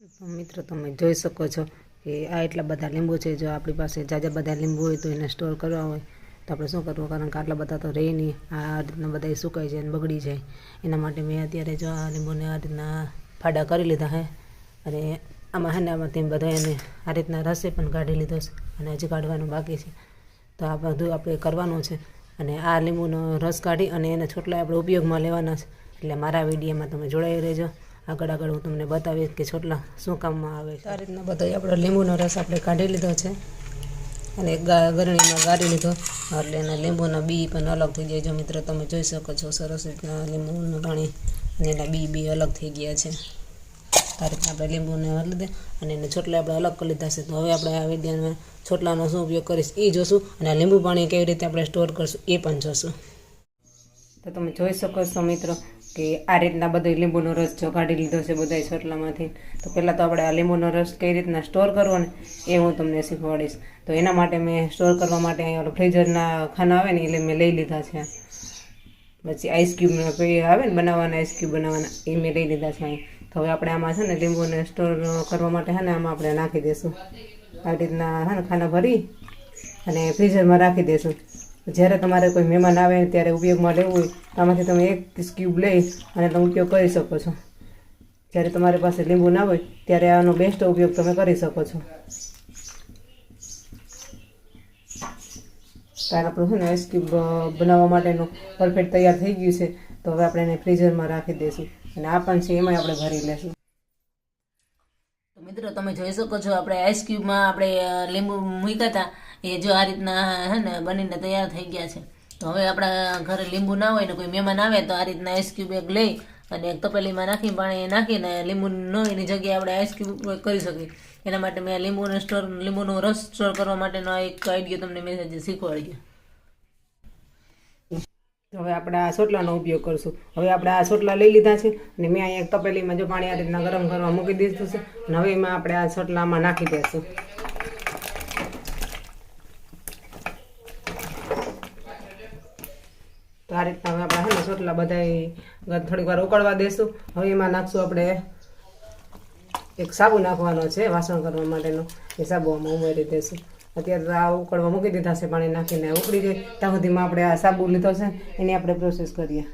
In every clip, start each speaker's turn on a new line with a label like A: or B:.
A: મિત્રો, તમે જોઈ શકો છો કે આ એટલા બધા લીંબુ છે. જો આપણી પાસે જાજા બધા લીંબુ હોય તો એને સ્ટોર કરવા હોય. તો આપણે શું કરવું? કારણ કે આટલા બધા તો રહે નહીં. આ રીતના બધા સુકાઈ જાય અને બગડી જાય. એના માટે મેં અત્યારે જો આ લીંબુને આ રીતના ફાડા કરી લીધા હે. અને આમાં હે ને આમાંથી બધા એને આ રીતના રસે પણ કાઢી લીધો છે અને હજી કાઢવાનું બાકી છે. તો આ બધું આપણે કરવાનું છે. અને આ લીંબુનો રસ કાઢી અને એને છોટલા આપણે ઉપયોગમાં લેવાના છે. એટલે મારા વિડીયોમાં તમે જોડાઈ રહેજો. આગળ આગળ હું તમને બતાવીશ કે છોટલા શું કામમાં આવે છે. આ રીતના બધો આપણો લીંબુનો રસ આપણે કાઢી લીધો છે. અને ગરણીમાં ગાળી લીધો. એટલે એના લીંબુના બી પણ અલગ થઈ જાય જો મિત્રો તમે જોઈ શકો છો સરસ રીતના લીંબુનું પાણી અને એના બી બી અલગ થઈ ગયા છે. આ રીતના આપણે લીંબુને લીધે અને એને છોટલા આપણે અલગ કરી લીધા છે. તો હવે આપણે આ વિડીયોમાં છોટલાનો શું ઉપયોગ કરીશ એ જોશું અને આ લીંબુ પાણી કેવી રીતે આપણે સ્ટોર કરશું એ પણ જોશું. તો તમે જોઈ શકો છો મિત્રો કે આ રીતના બધો લીંબુનો રસ જો કાઢી લીધો છે બધા સોટલામાંથી, તો પહેલાં તો આપણે આ લીંબુનો રસ કઈ રીતના સ્ટોર કરવો ને એ હું તમને શીખવાડીશ. તો એના માટે મેં સ્ટોર કરવા માટે અહીંયા ફ્રીઝરના ખાના આવે ને એટલે મેં લઈ લીધા છે. પછી આઈસ ક્યુબના આવે ને બનાવવાના આઈસ ક્યુબ બનાવવાના, એ મેં લઈ લીધા છે અહીં. તો હવે આપણે આમાં છે ને લીંબુને સ્ટોર કરવા માટે છે ને આમાં આપણે નાખી દઈશું આ રીતના હા ખાના ભરી અને ફ્રીઝરમાં રાખી દઈશું જ્યારે તમારે કોઈ મહેમાન આવે ત્યારે ઉપયોગમાં લેવું હોય, આમાંથી તમે એક સ્ક્યુબ ક્યુબ લઈ અને તમે ઉપયોગ કરી શકો છો. જ્યારે તમારી પાસે લીંબુ ના હોય, ત્યારે આનો બેસ્ટ ઉપયોગ તમે કરી શકો છો. ત્યારે આપણું છે ને આઈસ બનાવવા માટેનું પરફેક્ટ તૈયાર થઈ ગયું છે. તો હવે આપણે એને ફ્રીઝરમાં રાખી દઈશું. અને આ પણ છે, એમાંય આપણે ભરી લેશું. મિત્રો, તમે જોઈ શકો છો, આપણે આઈસ ક્યુબમાં આપણે લીંબુ મૂક્યા હતા. એ જો આ રીતના, હે ને, બનીને તૈયાર થઈ ગયા છે. તો હવે આપણા ઘરે લીંબુ ના હોય ને કોઈ મહેમાન આવે તો આ રીતના આઈસક્યુબ એક લઈ અને એક તપેલીમાં નાખી, પાણી નાખીને લીંબુ ન એની જગ્યાએ આપણે આઈસક્યુબ કરી શકીએ. એના માટે મેં લીંબુનો સ્ટોર લીંબુનો રસ સ્ટોર કરવા માટેનો એક આઈડિયો તમને મેં આજે શીખવાડી ગયો. હવે આપણે આ સોટલાનો ઉપયોગ કરશું. હવે આપણે આ સોટલા લઈ લીધા છે અને મેં અહીંયા તપેલીમાં જો પાણી આ રીતના ગરમ કરવા મૂકી દીધું છે અને હવે એમાં આપણે આ સોટલામાં નાખી દઈશું તો આ રીતના હવે આપણે હે સોટલા બધા થોડીક વાર ઉકળવા દેશું. હવે એમાં નાખશું આપણે એક સાબુ નાખવાનો છે, વાસણ કરવા માટેનો. એ સાબુ આમાં ઉમેરી દઈશું અત્યારે આ ઉકળવા મૂકી દીધા છે, પાણી નાખીને ઉકળી જાય. ત્યાં સુધીમાં આપણે આ સાબુ લીધો છે, એની આપણે પ્રોસેસ કરીએ.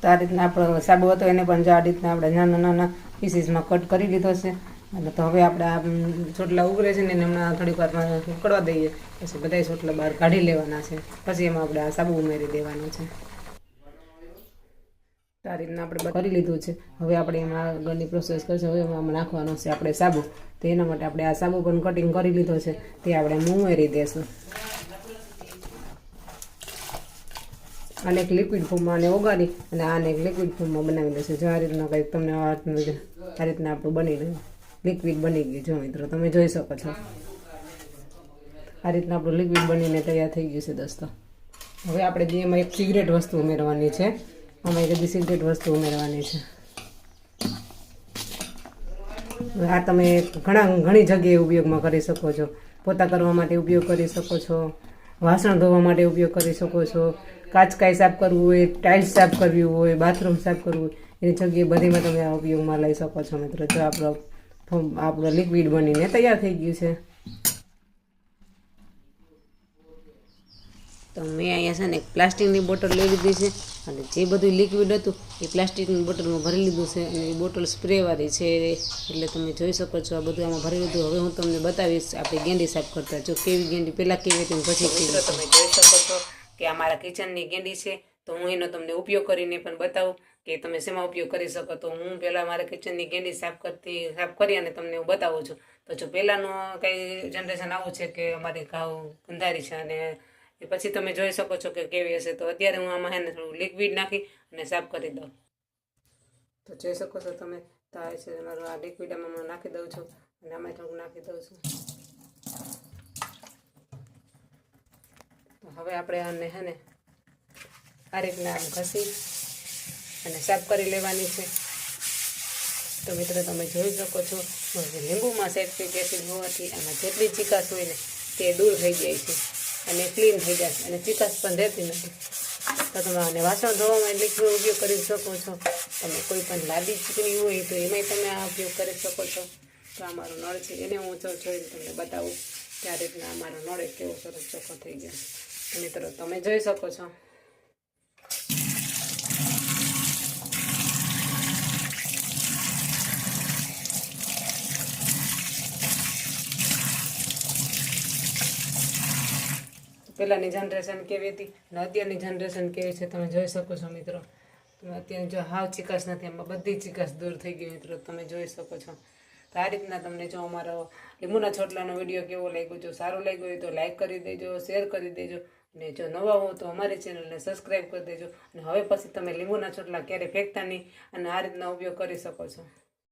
A: તો આ રીતના આપણો સાબુ હતો, એને પણ જો આ રીતના આપણે નાના નાના પીસીસમાં કટ કરી લીધો છે. અને તો હવે આપણે આ ચોટલા ઉગરે છે ને એને હમણાં થોડીક વારમાં ઉકળવા દઈએ. પછી બધા ચોટલા બહાર કાઢી લેવાના છે. પછી એમાં આપણે આ સાબુ ઉમેરી દેવાનો છે. આ રીતના આપણે કરી લીધું છે. હવે આપણે એમાં આગળની પ્રોસેસ કરશે. હવે એમાં નાખવાનો છે આપણે સાબુ. તો એના માટે આપણે આ સાબુ પણ કટિંગ કરી લીધો છે. તે આપણે ઉમેરી દેશું. આને એક લિક્વિડ ફોર્મમાં આને ઓગાળી અને આને એક લિક્વિડ ફોર્મમાં બનાવી દેશે જો આ રીતના કંઈક તમને આ રીતના આપણું બની ગયું લિક્વિડ બની ગયું જો મિત્રો, તમે જોઈ શકો છો. આ રીતના આપણું લિક્વિડ બનીને તૈયાર થઈ ગયું છે દોસ્તો. હવે આપણે જે એક સિગરેટ વસ્તુ ઉમેરવાની છે, આમાં એક બધી સિગરેટ વસ્તુ ઉમેરવાની છે. આ તમે ઘણા, ઘણી જગ્યાએ ઉપયોગમાં કરી શકો છો. પોતા કરવા માટે ઉપયોગ કરી શકો છો, વાસણ ધોવા માટે ઉપયોગ કરી શકો છો કાચકાઈ સાફ કરવું હોય, ટાઇલ્સ સાફ કરવી હોય, બાથરૂમ સાફ કરવું હોય એની જગ્યાએ બધીમાં તમે આ ઉપયોગમાં લઈ શકો છો મિત્રો. જો આપણો આપણો લિક્વિડ બનીને તૈયાર થઈ ગયું છે. તો મેં અહીંયા છે ને એક પ્લાસ્ટિકની બોટલ લઈ લીધી છે અને જે બધું લિક્વિડ હતું એ પ્લાસ્ટિકની બોટલમાં ભરી લીધું છે અને એ બોટલ સ્પ્રેવાળી છે એટલે તમે જોઈ શકો છો આ બધું આમાં ભરી લીધું. હવે હું તમને બતાવીશ આપણે ગેંડી સાફ કરતા જો કેવી ગેંડી, પહેલાં કેવી હતી પછી કેવી તમે જોઈ શકો છો કે આ મારા કિચનની ગેંડી છે. તો હું એનો તમને ઉપયોગ કરીને પણ બતાવું. કે તમે શેમાં ઉપયોગ કરી શકો તો હું પહેલાં મારા કિચનની કેન્ડી સાફ કરતી, સાફ કરી અને તમને હું બતાવું છું. તો જો પહેલાંનું કંઈ જનરેશન આવું છે કે અમારી ઘાવ ગંધારી છે અને એ પછી તમે જોઈ શકો છો કે કેવી હશે, તો અત્યારે હું આમાં એને થોડું લિક્વિડ નાખી અને સાફ કરી દઉં. તો જોઈ શકો છો તમે, તો છે મારું આ લિક્વિડ આમાં નાખી દઉં છું અને આમાં થોડુંક નાખી દઉં છું. હવે આપણે આને હે ને આ રીતના આમ ઘસી અને સાફ કરી લેવાની છે. તો મિત્રો, તમે જોઈ શકો છો લીંબુમાં સેલ્ફિક એસિડ હોવાથી આમાં જેટલી ચિકાસ હોય ને, તે દૂર થઈ જાય છે અને ક્લીન થઈ જાય અને ચિકાસ પણ રહેતી નથી. તો તમે આને વાસણ ધોવામાં લિક્વિડ ઉપયોગ કરી શકો છો. તમે કોઈ પણ લાદી ચીકણી હોય તો એમાંય તમે આ ઉપયોગ કરી શકો છો. તો આ મારો નળ છે, એને હું જો જોઈને તમને બતાવું ત્યાં રીતના અમારો નળ કેવો સરસ ચોખ્ખો થઈ ગયો મિત્રો, તમે જોઈ શકો છો. પહેલાંની જનરેશન કેવી હતી અને અત્યારની જનરેશન કેવી છે તમે જોઈ શકો છો મિત્રો. તમે અત્યારે જો હાવ ચિકાસ નથી, એમાં બધી ચિકાસ દૂર થઈ ગઈ મિત્રો, તમે જોઈ શકો છો. તો આ રીતના તમને જો અમારો લીંબુના છોટલાનો વીડિયો કેવો લાગ્યો, જો સારો લાગ્યો હોય તો લાઈક કરી દેજો શેર કરી દેજો. અને જો નવા હો તો અમારી ચેનલને સબસ્ક્રાઈબ કરી દેજો. અને હવે પછી તમે લીંબુના છોટલા ક્યારે ફેંકતા નહીં અને આ રીતના ઉપયોગ કરી શકો છો.